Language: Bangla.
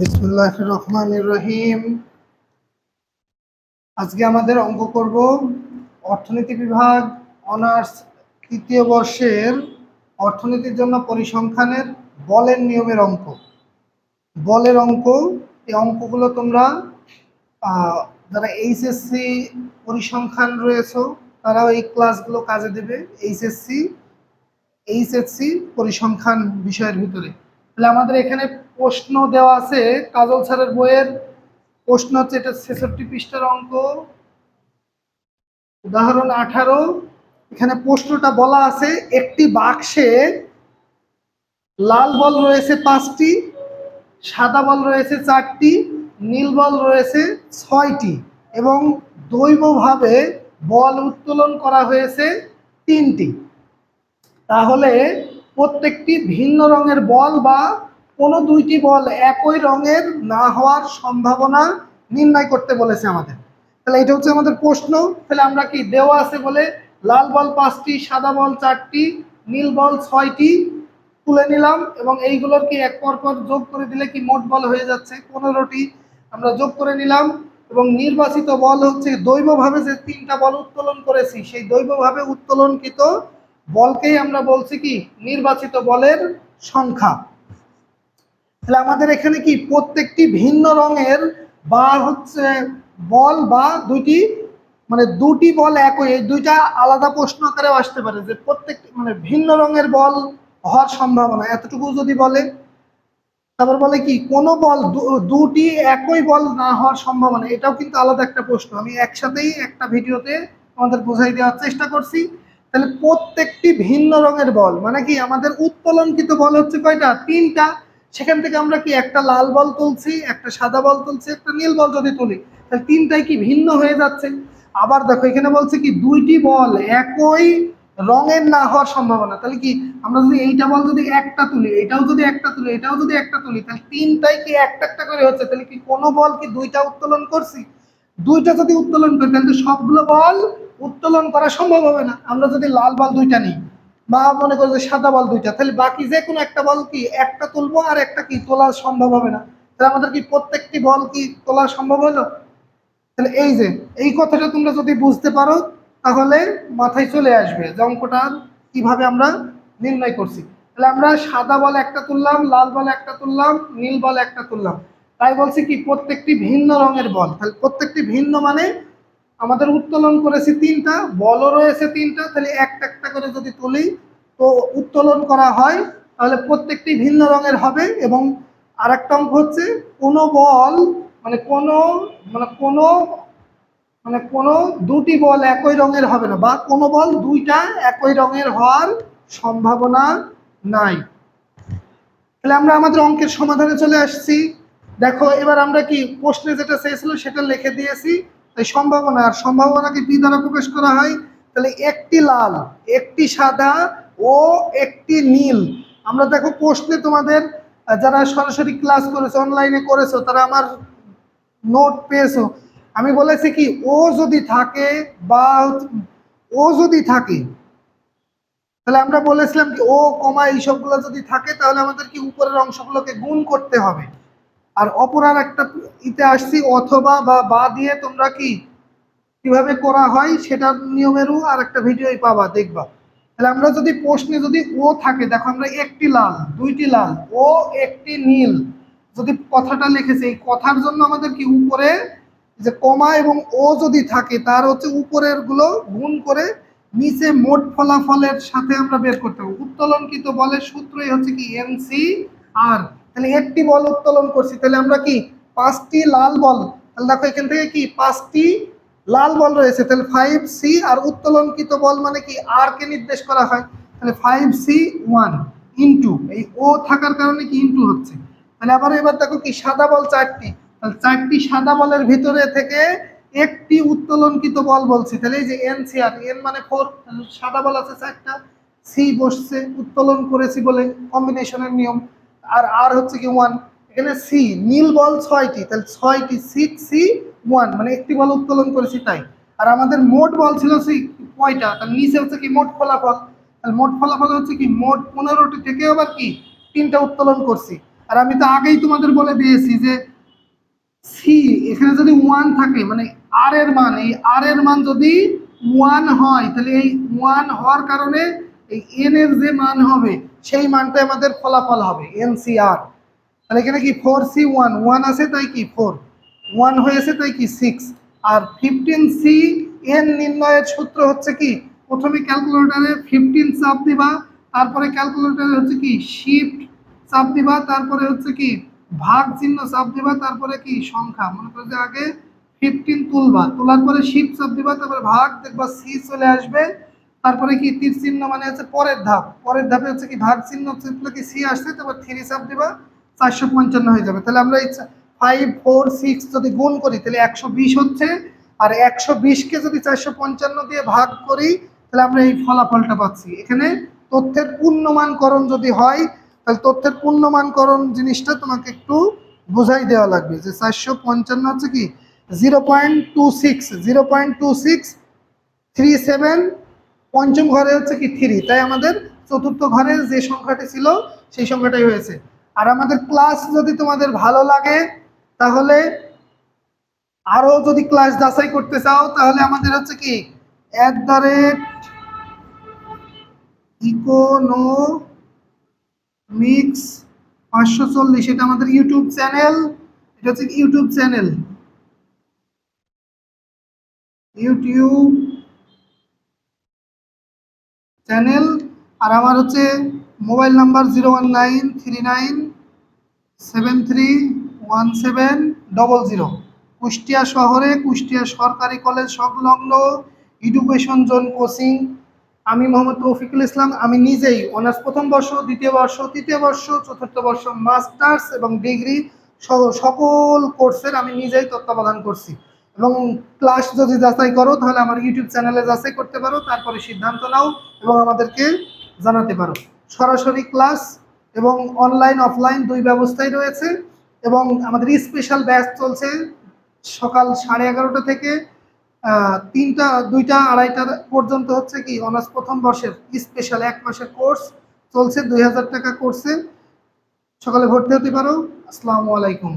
বিসমুল্লাহ রহমান রহিম। আজকে আমাদের অঙ্ক করব অর্থনীতি বিভাগ অনার্স তৃতীয় বর্ষের অর্থনীতির জন্য পরিসংখ্যানের বলের নিয়মের অঙ্ক। বলের অঙ্ক, এই অঙ্কগুলো তোমরা যারা এইচএসসি পরিসংখ্যান রয়েছে, তারাও এই ক্লাসগুলো কাজে দেবে, এইচএসসি এইচএসসি পরিসংখ্যান বিষয়ের ভিতরে। তাহলে আমাদের এখানে প্রশ্ন দেওয়া আছে, কাজল স্যারের বইয়ের। প্রশ্ন হচ্ছে এটা ছেষট্টি পৃষ্ঠার অঙ্ক। উদাহরণ আঠারো। এখানে প্রশ্নটা বলা আছে, একটি বাক্সে লাল বল রয়েছে পাঁচটি, সাদা বল রয়েছে চারটি, নীল বল রয়েছে ছয়টি এবং দৈবভাবে বল উত্তোলন করা হয়েছে তিনটি। তাহলে প্রত্যেকটি ভিন্ন রঙের বল বা কোনো দুইটি বল একই রঙের না হওয়ার সম্ভাবনা নির্ণয় করতে বলেছে আমাদের। তাহলে এটা হচ্ছে আমাদের প্রশ্ন। তাহলে আমরা কি দেওয়া আছে বলে লাল বল পাঁচটি, সাদা বল চারটি, নীল বল ছয়টি তুলে নিলাম এবং এইগুলোর কি এক পর পর যোগ করে দিলে কি মোট বল হয়ে যাচ্ছে? পনেরোটি আমরা যোগ করে নিলাম এবং নির্বাচিত বল হচ্ছে দৈবভাবে যে তিনটা বল উত্তোলন করেছি, সেই দৈবভাবে উত্তোলনকৃত বলকেই আমরা বলছি কি? নির্বাচিত বলের সংখ্যা। তাহলে আমাদের এখানে কি? প্রত্যেকটি ভিন্ন রঙের বা হচ্ছে বল বা দুইটি মানে দুটি বল একই। এই দুইটা আলাদা প্রশ্ন আকারেও আসতে পারে যে প্রত্যেকটি মানে ভিন্ন রঙের বল হওয়ার সম্ভাবনা। এতটুকু যদি বলে, তারপর বলে কি? কোন বল দুটি একই বল না হওয়ার সম্ভাবনা। এটাও কিন্তু আলাদা একটা প্রশ্ন। আমি একসাথেই একটা ভিডিওতে আমাদের বোঝাই দেওয়ার চেষ্টা করছি। তাহলে প্রত্যেকটি ভিন্ন রঙের বল মানে কি আমাদের উত্তোলনকৃত বল হচ্ছে কয়টা? তিনটা। সেখান থেকে আমরা কি একটা লাল বল তুলছি, একটা সাদা বল তুলছি, একটা নীল বল যদি তুলি, তাহলে তিনটাই কি ভিন্ন হয়ে যাচ্ছে? আবার দেখো, এখানে বলছে কি দুইটি বল একই রঙের না হওয়ার সম্ভাবনা। তাহলে কি আমরা যদি এইটা বল যদি একটা তুলি, এটাও যদি একটা তুলি, এটাও যদি একটা তুলি, তাহলে তিনটাই কি একটা একটা করে হচ্ছে? তাহলে কি কোনো বল কি দুইটা উত্তোলন করছি? দুইটা যদি উত্তোলন করি, তাহলে সবগুলো বল উত্তোলন করা সম্ভব হবে না। আমরা যদি লাল বল দুইটা নিই, বা মনে করো যে সাদা বল দুইটা, তাহলে বাকি যে কোনো একটা বল কি একটা তুলবো আর একটা কি তোলা সম্ভব হবে না। তাহলে আমাদের কি প্রত্যেকটি বল কি তোলা সম্ভব হলো তাহলে এই যে, এই কথাটা তোমরা যদি বুঝতে পারো, তাহলে মাথায় চলে আসবে যে অঙ্কটা কীভাবে আমরা নির্ণয় করছি। তাহলে আমরা সাদা বল একটা তুললাম, লাল বল একটা তুললাম, নীল বল একটা তুললাম। তাই বলছি কি, প্রত্যেকটি ভিন্ন রঙের বল। তাহলে প্রত্যেকটি ভিন্ন মানে আমাদের উত্তোলন করেছি তিনটা, বলও রয়েছে তিনটা, তাহলে একটা একটা করে যদি তুলি, তো উত্তোলন করা হয়, তাহলে প্রত্যেকটি ভিন্ন রঙের হবে এবং আর একটা অঙ্ক হচ্ছে, কোনো বল মানে কোনো মানে কোনো মানে কোনো দুটি বল একই রঙের হবে না, বা কোনো বল দুইটা একই রঙের হওয়ার সম্ভাবনা নাই। তাহলে আমরা আমাদের অঙ্কের সমাধানে চলে আসছি। দেখো, এবার আমরা কি প্রশ্নে যেটা চেয়েছিল সেটা লিখে দিয়েছি। তাই সম্ভাবনা, আর সম্ভাবনাকে বি দ্বারা প্রকাশ করা হয়? তাহলে একটি লাল, একটি সাদা ও একটি নীল। আমরা দেখো প্রশ্নে তোমাদের যারা সরাসরি ক্লাস করেছ অনলাইনে করেছ, তারা আমার নোট পেয়েছ। আমি বলেছি কি, ও যদি থাকে বা ও যদি থাকে, তাহলে আমরা বলেছিলাম কি, ও, কমা, এইসবগুলো যদি থাকে, তাহলে আমাদের কি উপরের অংশগুলোকে গুণ করতে হবে। আর অপর আর একটা ইতে আসছি, অথবা বা বা দিয়ে তোমরা কি, কীভাবে করা হয় সেটার নিয়মেরও আর একটা ভিডিওই পাবা, দেখবা। তাহলে আমরা যদি প্রশ্নে যদি ও থাকে, দেখো আমরা একটি লাল, দুইটি লাল, ও একটি নীল, যদি কথাটা লিখেছে, এই কথার জন্য আমাদের কি উপরে যে কমা এবং ও যদি থাকে, তার হচ্ছে উপরেরগুলো গুণ করে নিচে মোট ফলাফলের সাথে আমরা বের করতে হবে উত্তোলনকৃত বলের সূত্রই হচ্ছে কি এনসি আর। তাহলে একটি বল উত্তোলন করছি। তাহলে আমরা কি? পাঁচটি লাল বল। তাহলে দেখো এখান থেকে কি? পাঁচটি লাল বল রয়েছে। তাহলে ফাইভ সি আর উত্তোলনকৃত বল মানে কি? আর কে নির্দেশ করা হয়। তাহলে ফাইভ সি ওয়ান ইন্টু এই ও থাকার কারণে কি ইন্টু হচ্ছে? তাহলে আবার এবার দেখো কি? সাদা বল চারটি। তাহলে চারটি সাদা বলের ভিতরে থেকে একটি উত্তোলনকৃত বল বলছি। তাহলে এই যে এন সি আর এন মানে ফোর সাদা বল আছে চারটা। সি বসছে, উত্তোলন করেছি বলে কম্বিনেশনের নিয়ম। আর আর হচ্ছে কি ওয়ান এখানে সি নীল বল ছয়টি, তাহলে ছয়টি সিক্স সি ওয়ান মানে একটি বল উত্তোলন করেছি তাই। আর আমাদের মোট বল ছিল সি কয়টা? তার নিচে হচ্ছে কি মোট ফলাফল। তাহলে মোট ফলাফল হচ্ছে কি, মোট পনেরোটি থেকে আবার কি তিনটা উত্তোলন করছি। আর আমি তো আগেই তোমাদের বলে দিয়েছি যে সি এখানে যদি ওয়ান থাকে মানে আর এর মান, এই আর এর মান যদি ওয়ান হয়, তাহলে এই ওয়ান হওয়ার কারণে এই এন এর যে মান হবে, সেই মানটা আমাদের ফলাফল হবে এন সি আর তাহলে এখানে কি ফোর সি ওয়ান ওয়ান আছে তাই কি ফোর ওয়ান হয়েছে তাই কি সিক্স আর ফিফটিন সি এন নির্ণয়ের সূত্র হচ্ছে কি? প্রথমে ক্যালকুলেটারে ফিফটিন চাপ দিবা, তারপরে ক্যালকুলেটারে হচ্ছে কি শিফট চাপ দিবা, তারপরে হচ্ছে কি ভাগ চিহ্ন চাপ দিবা, তারপরে কি সংখ্যা। মনে করো যে আগে ফিফটিন তুলবা, তোলার পরে শিফট চাপ দিবা, তারপরে ভাগ দেখবা সি চলে আসবে তারপরে কি তীর চিহ্ন মানে হচ্ছে পরের ধাপ। পরের ধাপে হচ্ছে কি ভাগ চিহ্ন কি সি আসছে? তারপর থ্রি চাপ দিবা, চারশো পঞ্চান্ন হয়ে যাবে। তাহলে আমরা ফাইভ ফোর সিক্স যদি গুণ করি, তাহলে একশো বিশ হচ্ছে। আর একশো বিশকে যদি চারশো পঞ্চান্ন দিয়ে ভাগ করি, তাহলে আমরা এই ফলাফলটা পাচ্ছি। এখানে তথ্যের পূর্ণমানকরণ যদি হয়, তাহলে তথ্যের পূর্ণমানকরণ জিনিসটা তোমাকে একটু বোঝাই দেওয়া লাগবে যে চারশো পঞ্চান্ন হচ্ছে কি? Zero point two six zero point two six three seven পঞ্চম ঘরে হচ্ছে কি থ্রি, তাই আমাদের চতুর্থ ঘরে যে সংখ্যাটি ছিল সেই সংখ্যাটাই হয়েছে। আর আমাদের ক্লাস যদি তোমাদের ভালো লাগে, তাহলে আরও যদি ক্লাস যাচাই করতে চাও, তাহলে আমাদের হচ্ছে কি at the rate economics পাঁচশো চল্লিশ, এটা আমাদের ইউটিউব চ্যানেল এটা হচ্ছে ইউটিউব চ্যানেল ইউটিউব চ্যানেল আর আমার হচ্ছে mobile number zero one nine three nine seven three one seven double zero Kushtia শহরে, কুষ্টিয়া সরকারি কলেজ সংলগ্ন এডুকেশন জোন কোচিং আমি মোহাম্মদ তৌফিকুল ইসলাম, আমি নিজেই অনার্স প্রথম বর্ষ, দ্বিতীয় বর্ষ, তৃতীয় বর্ষ, চতুর্থ বর্ষ মাস্টার্স এবং ডিগ্রি সহ সকল কোর্সের আমি নিজেই তত্ত্বাবধান করছি। এবং ক্লাস যদি যাচাই করো, তাহলে আমার ইউটিউব চ্যানেলে যাচাই করতে পারো, তারপরে সিদ্ধান্ত নাও এবং আমাদেরকে জানাতে পারো। সরাসরি ক্লাস এবং অনলাইন অফলাইন দুই ব্যবস্থাই রয়েছে এবং আমাদের স্পেশাল ব্যাচ চলছে সকাল সাড়ে এগারোটা থেকে তিনটা, দুইটা, আড়াইটা পর্যন্ত হচ্ছে কি অনার্স প্রথম বর্ষের স্পেশাল এক মাসের কোর্স চলছে দুই হাজার টাকা কোর্সে সকালে ভর্তি হতে পারো। আসসালামু আলাইকুম।